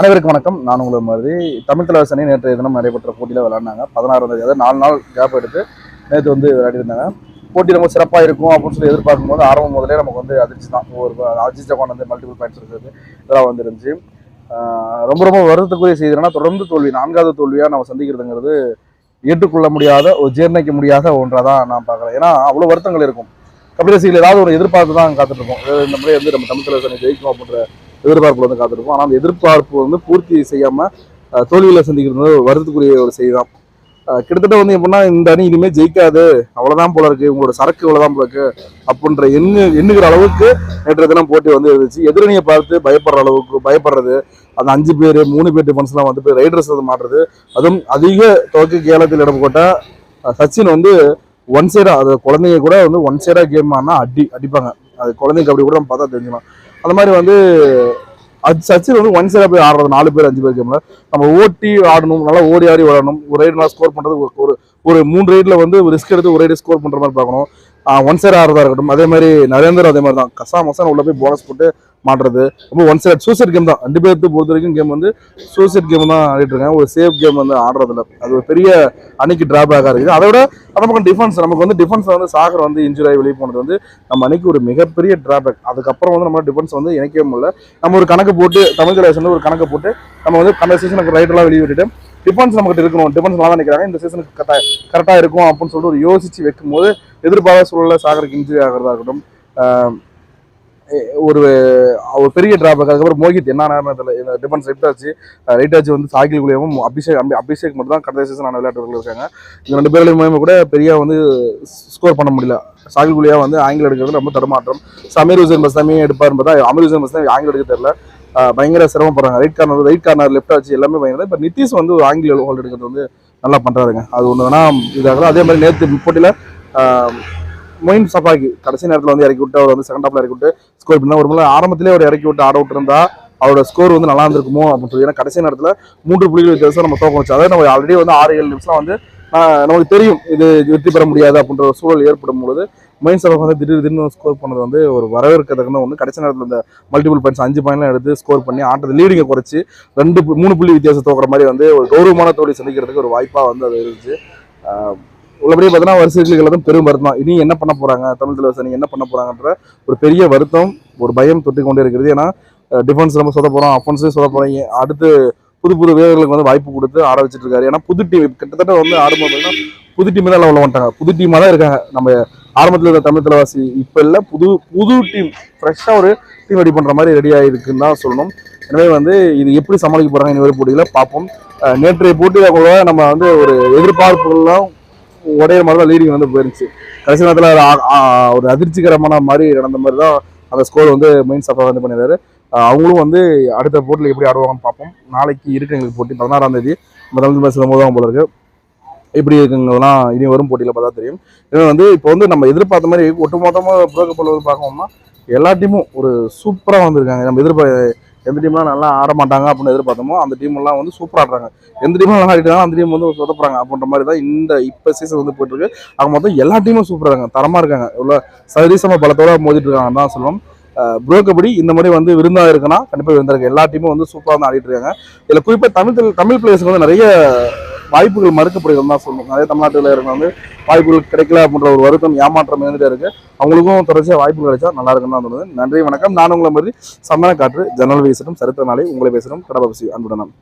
அனைவருக்கும் வணக்கம். நான் உங்களை மாதிரி தமிழ் தலைவர் சனி நேற்று தினம் நடைபெற்ற போட்டியில் விளையாடினாங்க பதினாறாம் தேதி அதாவது நாலு நாள் கேப் எடுத்து நேற்று வந்து விளையாடிருந்தாங்க போட்டி ரொம்ப சிறப்பாக இருக்கும் அப்படின்னு சொல்லி எதிர்பார்க்கும்போது ஆரம்பம் முதலே நமக்கு வந்து அதிர்ச்சி தான். ஒரு அஜித் ஜவான் வந்து மல்டிபிள் பாயிண்ட்ஸ் இருக்கிறது இதெல்லாம் வந்துருந்துச்சு. ரொம்ப ரொம்ப வருத்தத்துக்குரிய செய்தி என்னன்னா தொடர்ந்து தோல்வி நான்காவது தோல்வியாக நம்ம சந்திக்கிறதுங்கிறது ஏற்றுக்கொள்ள முடியாத ஒரு ஜீர்ணிக்க முடியாத ஒன்றாக தான் நான் பார்க்குறேன். ஏன்னா அவ்வளோ வருத்தங்கள் இருக்கும். கபடி ஏதாவது ஒரு எதிர்பார்ப்பு தான் காத்துட்டு இருக்கோம் இந்த முறை வந்து நம்ம தமிழ் தலைவர் ஜெயிக்கணும் அப்படின்ற எதிர்பார்ப்பு வந்து காத்திருப்போம் ஆனால் அந்த எதிர்பார்ப்பு வந்து பூர்த்தி செய்யாமல் அஹ், சந்திக்கிறது வந்து வருத்தத்துக்குரிய ஒரு செய்தி தான் கிட்டத்தட்ட வந்து எப்படின்னா இந்த அணி இனிமேல் ஜெயிக்காது அவ்வளோதான் போல இருக்கு உங்களோட சரக்கு இவ்வளோதான் போல இருக்கு அப்படின்ற எண்ணு எண்ணுகிற அளவுக்கு நேற்று தினம் போட்டி வந்து இருந்துச்சு. எதிரணியை பார்த்து பயப்படுற அளவுக்கு பயப்படுறது அந்த அஞ்சு பேர் மூணு பேர் டிஃபன்ஸ்லாம் வந்து போய் ரைடர்ஸ் வந்து மாட்டுறது அதுவும் அதிக துவக்க கேலத்தில் இடம் போட்ட சச்சின் வந்து ஒன் சைடா அது குழந்தைங்க கூட வந்து ஒன் சைடா கேம் ஆனா அடி அடிப்பாங்க. அது குழந்தைங்க அப்படி கூட நம்ம பார்த்தா தெரிஞ்சுக்கலாம். அந்த மாதிரி வந்து அது சச்சின் வந்து ஒன் சைடா போய் ஆடுறது நாலு பேர் அஞ்சு பேர் கேம்ல நம்ம ஓட்டி ஆடணும் நல்லா ஓடி ஆடி விளாடணும் ஒரு ரைடு நல்லா ஸ்கோர் பண்றது ஒரு- ஒரு ஒரு மூணு ரைட்ல வந்து ரிஸ்க் எடுத்து ஒரு ரைடு ஸ்கோர் பண்ற மாதிரி பார்க்கணும். ஒன் சைடு ஆடுறதா இருக்கட்டும். அதே மாதிரி நரேந்தர் அதே மாதிரி தான். கசா மசான் உள்ள போய் போனஸ் போட்டு மாட்டுறது. ரொம்ப ஒன் சைடு சூசைட் கேம் தான். ரெண்டு பேர்த்து பொறுத்த வரைக்கும் கேம் வந்து சூசைட் கேம் தான் ஆடிட்டு இருக்காங்க. ஒரு சேஃப் கேம் வந்து ஆடுறதில்ல. அது ஒரு பெரிய அன்னைக்கு டிராபேக்காக இருக்குது. அதை விட நமக்கு டிஃபென்ஸ் நமக்கு வந்து டிஃபென்ஸ் வந்து சாகர் வந்து இன்ஜுரி ஆகி வெளியே போனது வந்து நம்ம அன்னைக்கு ஒரு மிகப்பெரிய டிராபேக் அதுக்கப்புறம் வந்து நம்ம டிஃபென்ஸ் வந்து இணைக்கவே முடியல. நம்ம ஒரு கணக்கு போட்டு தமிழ் கலைஸ் வந்து ஒரு கணக்கு போட்டு நம்ம வந்து கடந்த சீசனுக்கு ரைட்டெல்லாம் வெளியே விட்டுட்டு டிஃபென்ஸ் நமக்கு இருக்கணும். டிஃபென்ஸ் நல்லா தான் நிற்கிறாங்க இந்த சீசனுக்கு கரெக்டாக கரெக்டாக இருக்கும் அப்படின்னு சொல்லிட்டு ஒரு யோசிச்சு வைக்கும்போது எதிர்பாராத சூழலில் சாகருக்கு இன்ஜுரி ஆகிறதா இருக்கட்டும் ஒரு ஒரு பெரிய டிராபேக் அதுக்கப்புறம் மோகித் என்ன நேரத்தில் டிஃபன்ஸ் டிஃபென்ஸ் ரைட் ஆச்சு ரைட் ஆச்சு வந்து சாகில் குழியாகவும் அபிஷேக் அம்பி- அபிஷேக் மட்டும் தான் கடந்த சீசன் விளையாட்டுகள் இருக்காங்க. இந்த ரெண்டு பேர்லையுமே கூட பெரிய வந்து ஸ்கோர் பண்ண முடியல. சாகில் குலியா வந்து ஆங்கிலம் எடுக்கிறது ரொம்ப தடுமாற்றம். சமீர் ஹுசேன் பஸ்தாமி எடுப்பாருன்னு பார்த்தா அமீர் ஹுசேன் பஸ்தாமி ஆங்கில எடுக்க தெரியல. பயங்கர சிரமப்படுறாங்க. Right corner right corner left ஆச்சு எல்லாமே பயங்கர. இப்போ நிதிஷ் வந்து ஒரு ஆங்கில ஹோல்ட் எடுக்கிறது வந்து நல்லா பண்ணுறாருங்க அது ஒன்று வேணா இதாகலாம் அதே மாதிரி நேற்று போட்டியில் மொயின் சஃபாக்கி கடைசி நேரத்தில் வந்து இறக்கி விட்டு அவர் வந்து செகண்ட் ஹாஃப்ல இறக்கி விட்டு ஸ்கோர் பண்ணா ஒரு முறை ஆரம்பத்திலே அவர் இறக்கி விட்டு ஆட விட்டுருந்தா அவரோட ஸ்கோர் வந்து நல்லா இருந்திருக்குமோ அப்படின்னு சொல்லி. ஏன்னா கடைசி நேரத்தில் மூன்று புள்ளிகள் வித்தியாசம் நம்ம தோக்க வச்சு. அதாவது நம்ம ஆல்ரெடி வந்து ஆறு ஏழு நிமிஷம் வந்து நமக்கு தெரியும் இது வெற்றி பெற முடியாது அப்படின்ற ஒரு சூழல் ஏற்படும் பொழுது மைன் சஃபாக் வந்து திடீர் திடீர்னு ஸ்கோர் பண்ணது வந்து ஒரு வரவேற்கத்தக்கன ஒன்று கடைசி நேரத்தில் இந்த மல்டிபிள் பாயிண்ட்ஸ் அஞ்சு பாயிண்ட்லாம் எடுத்து ஸ்கோர் பண்ணி ஆட்டத்தை லீடிங்கை குறைச்சி ரெண்டு மூணு புள்ளி வித்தியாசம் தோக்குற மாதிரி வந்து ஒரு கௌரவமான தோல்வி சந்திக்கிறதுக்கு ஒரு வாய்ப்பாக வந்து அது இருந்துச்சு. உள்ளபடியே பார்த்தீங்கன்னா வருஷங்களுக்கு தான் பெரும் வருத்தம். இனி என்ன பண்ண போகிறாங்க தமிழ் தலைவர் என்ன பண்ண போகிறாங்கன்ற ஒரு பெரிய வருத்தம் ஒரு பயம் தொட்டு கொண்டே இருக்கிறது. ஏன்னா டிஃபென்ஸ் நம்ம சொல்ல போகிறோம் அஃபென்ஸையும் சொல்ல போறோம். அடுத்து புது புது வீரர்களுக்கு வந்து வாய்ப்பு கொடுத்து ஆட வச்சுட்டு இருக்காரு. ஏன்னா புது டீம் கிட்டத்தட்ட வந்து ஆடும்போது புது டீம் தான் உள்ள வந்துட்டாங்க. புது டீமாக தான் இருக்காங்க. நம்ம ஆரம்பத்தில் இருந்த தமிழ் தலைவாசி இப்போ இல்லை புது புது டீம் ஃப்ரெஷ்ஷாக ஒரு டீம் ரெடி பண்ணுற மாதிரி ரெடி ஆகிருக்குன்னு தான் சொல்லணும். எனவே வந்து இது எப்படி சமாளிக்க போகிறாங்க இனி போட்டியில்? பார்ப்போம். நேற்றைய போட்டியில் கூட நம்ம வந்து ஒரு எதிர்பார்ப்புகள்லாம் உடையிற மாதிரி தான் லீடிங் வந்து போயிருந்துச்சு. கடைசி நேரத்தில் ஒரு அதிர்ச்சிகரமான மாதிரி நடந்த மாதிரி தான் அந்த ஸ்கோர் வந்து மெயின் சஃபா வந்து பண்ணிடுறாரு அவங்களும் வந்து அடுத்த போட்டியில் எப்படி ஆடுவாங்கன்னு பார்ப்போம். நாளைக்கு இருக்கு எங்களுக்கு போட்டி. பதினாறாம் தேதி நம்ம தமிழ் பேசுகிற போது தான் போல இருக்கு. எப்படி இருக்குங்கிறதுலாம் இனி வரும் போட்டியில் பார்த்தா தெரியும். இன்னும் வந்து இப்போ வந்து நம்ம எதிர்பார்த்த மாதிரி ஒட்டுமொத்தமாக புரோக்க போல பார்க்கணும்னா எல்லா டீமும் ஒரு சூப்பராக வந்திருக்காங்க. நம்ம எதிர்பார்க்க எந்த டீம்லாம் நல்லா ஆட மாட்டாங்க அப்படின்னு எதிர்பார்த்தோமோ அந்த டீம் எல்லாம் வந்து சூப்பராக ஆடுறாங்க. எந்த டீமும் நல்லா ஆடிட்டாங்க அந்த டீம் வந்து சொதப்புறாங்க அப்படின்ற மாதிரி தான் இந்த இப்போ சீசன் வந்து போயிட்டு இருக்கு. அவங்க மொத்தம் எல்லா டீமும் சூப்பராக இருக்காங்க தரமாக இருக்காங்க. இவ்வளோ சதீசமாக பலத்தோட மோதிட்டு இருக்காங்க தான் சொல்லுவோம். ப்ரோ கபடி இந்த மாதிரி வந்து விருந்தா இருக்குன்னா கண்டிப்பாக விருந்தா இருக்கு. எல்லா டீமும் வந்து சூப்பராக வந்து ஆடிட்டு இருக்காங்க. இதில் குறிப்பாக தமிழ் தமிழ் பிளேயர்ஸ்க்கு வந்து நிறைய வாய்ப்புகள் மறுக்கப்படுகிறது தான் சொல்லணும். அதே தமிழ்நாட்டில் இருக்க வந்து வாய்ப்புகள் கிடைக்கல அப்படின்ற ஒரு வருத்தம் ஏமாற்றம் இருந்துட்டே இருக்கு. அவங்களுக்கும் தொடர்ச்சியாக வாய்ப்பு கிடைச்சா நல்லா இருக்குன்னு தான் தோணுது. நன்றி வணக்கம். நான் உங்களை மாதிரி சந்தன காற்று ஜன்னல் பேசட்டும் சரித்திர நாளை உங்களை பேசணும் கடை அன்புடன்